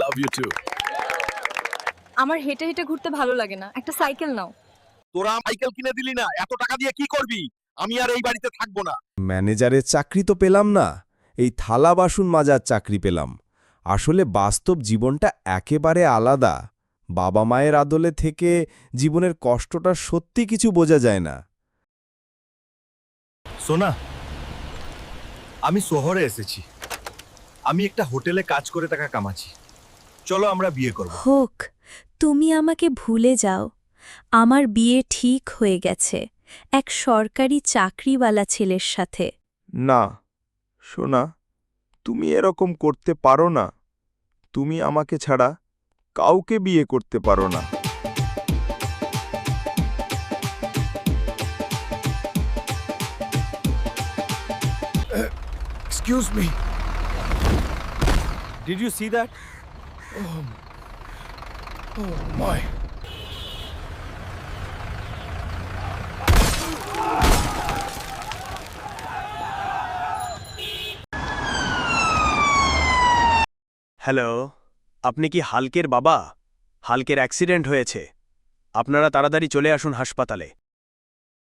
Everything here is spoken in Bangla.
লাভ ইউ টু আমার হেঁটে হেঁটে ঘুরতে ভালো লাগে না। একটা সাইকেল নাও। তোরা সাইকেল কিনে দিলি না এত টাকা দিয়ে কি করবি? আমি আর এই বাড়িতে থাকব না। ম্যানেজারের চাকরি তো পেলাম না এই থালা বাসন মাজার চাকরি পেলাম। আসলে বাস্তব জীবনটা একেবারে আলাদা। বাবা মায়ের আদলে থেকে জীবনের কষ্টটা সত্যি কিছু বোঝা যায় না। সোনা আমি শহরে এসেছি। আমি একটা হোটেলে কাজ করে টাকা কামাচ্ছি। চলো আমরা বিয়ে করব। হোক তুমি আমাকে ভুলে যাও। আমার বিয়ে ঠিক হয়ে গেছে এক সরকারি চাকরিওয়ালা ছেলের সাথে। না সোনা তুমি এরকম করতে পারো না। তুমি আমাকে ছাড়া কাউকে বিয়ে করতে পারো না। Excuse me did you see that oh my hello আপনি কি হালকের বাবা? হালকের অ্যাক্সিডেন্ট হয়েছে। আপনারা তাড়াতাড়ি চলে আসুন হাসপাতালে।